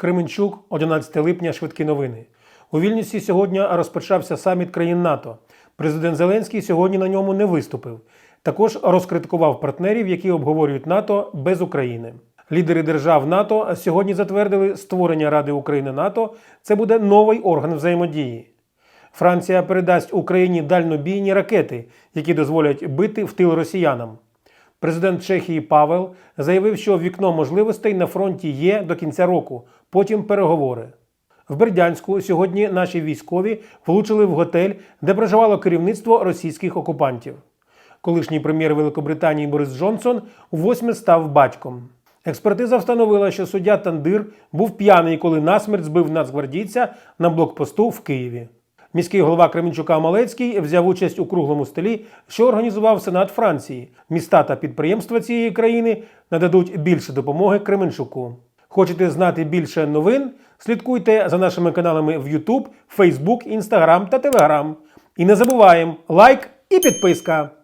Кременчук, 11 липня, швидкі новини. У Вільнюсі сьогодні розпочався саміт країн НАТО. Президент Зеленський сьогодні на ньому не виступив. Також розкритикував партнерів, які обговорюють НАТО без України. Лідери держав НАТО сьогодні затвердили створення Ради України НАТО. Це буде новий орган взаємодії. Франція передасть Україні дальнобійні ракети, які дозволять бити в тил росіянам. Президент Чехії Павел заявив, що вікно можливостей на фронті є до кінця року, потім переговори. В Бердянську сьогодні наші військові влучили в готель, де проживало керівництво російських окупантів. Колишній прем'єр Великобританії Борис Джонсон у восьме став батьком. Експертиза встановила, що суддя Тандир був п'яний, коли насмерть збив нацгвардійця на блокпосту в Києві. Міський голова Кременчука Малецький взяв участь у круглому столі, що організував Сенат Франції. Міста та підприємства цієї країни нададуть більше допомоги Кременчуку. Хочете знати більше новин? Слідкуйте за нашими каналами в YouTube, Facebook, Instagram та Telegram. І не забуваємо лайк і підписка.